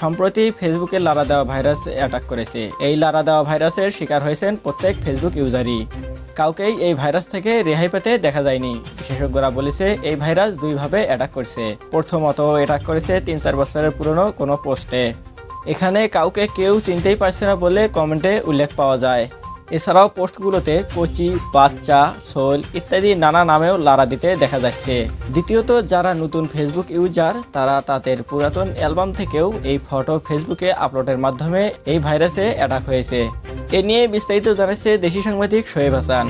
সম্প্রতি ফেসবুকে লারা দেওয়া ভাইরাস অ্যাটাক করেছে। এই লারা দেওয়া ভাইরাসের শিকার হয়েছেন প্রত্যেক ফেসবুক ইউজারই। কাউকেই এই ভাইরাস থেকে রেহাই পেতে দেখা যায়নি। বিশেষজ্ঞরা বলেছে, এই ভাইরাস দুইভাবে অ্যাটাক করছে। প্রথমত অ্যাটাক করেছে তিন চার বছরের পুরনো কোনো পোস্টে। এখানে কাউকে কেউ চিনতেই পারছে না বলে কমেন্টে উল্লেখ পাওয়া যায়। এছাড়াও পোস্টগুলোতে কচি, বাচ্চা সোল ইত্যাদি নানা নামেও লারা দিতে দেখা যাচ্ছে। দ্বিতীয়ত, যারা নতুন ফেসবুক ইউজার তারা তাদের পুরাতন অ্যালবাম থেকেও এই ফটো ফেসবুকে আপলোডের মাধ্যমে এই ভাইরাসে অ্যাটাক হয়েছে। এ নিয়ে বিস্তারিত জানাচ্ছে দেশি সাংবাদিক শোয়েব হাসান।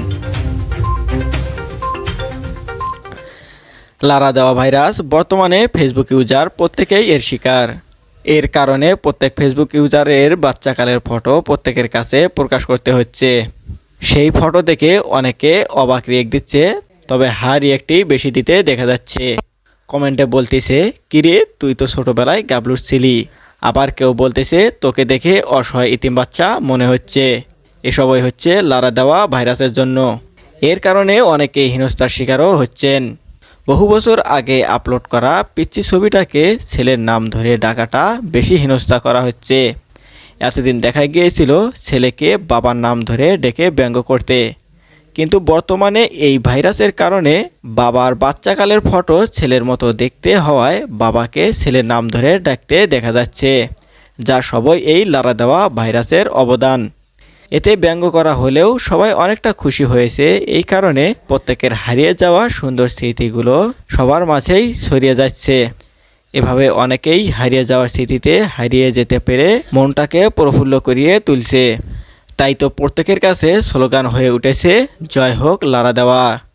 লারা দেওয়া ভাইরাস বর্তমানে ফেসবুক ইউজার প্রত্যেকেই এর শিকার। এর কারণে প্রত্যেক ফেসবুক ইউজারের বাচ্চাকালের ফটো প্রত্যেকের কাছে প্রকাশ করতে হচ্ছে। সেই ফটো দেখে অনেকে অবাক রিয়েক্ট দিচ্ছে, তবে হার রিয়েক্টই বেশি দিতে দেখা যাচ্ছে। কমেন্টে বলতেছে, কিরে, তুই তো ছোটবেলায় গাবলুর ছিলি আবার কেউ বলতেছে, তোকে দেখে অসহায় ইতিম বাচ্চা মনে হচ্ছে। এসবই হচ্ছে লারা দেওয়া ভাইরাসের জন্য। এর কারণে অনেকে হেনস্থার শিকারও হচ্ছেন। বহু বছর আগে আপলোড করা পিচ্ছি ছবিটাকে ছেলের নাম ধরে ডাকাটা বেশি হেনস্থা করা হচ্ছে। এতদিন দেখা গিয়েছিল ছেলেকে বাবার নাম ধরে ডেকে ব্যঙ্গ করতে। কিন্তু বর্তমানে এই ভাইরাসের কারণে বাবার বাচ্চাকালের ফটো ছেলের মতো দেখতে হওয়ায় বাবাকে ছেলের নাম ধরে ডাকতে দেখা যাচ্ছে, যা সবই এই লারা দেওয়া ভাইরাসের অবদান। এতে ব্যঙ্গ করা হলেও সবাই অনেকটা খুশি হয়েছে। এই কারণে প্রত্যেকের হারিয়ে যাওয়া সুন্দর স্মৃতিগুলো সবার মাঝেই ছড়িয়ে যাচ্ছে। এভাবে অনেকেই হারিয়ে যাওয়ার স্মৃতিতে হারিয়ে যেতে পেরে মনটাকে প্রফুল্ল করিয়ে তুলছে। তাই তো প্রত্যেকের কাছে স্লোগান হয়ে উঠেছে, জয় হোক লারা দেওয়া।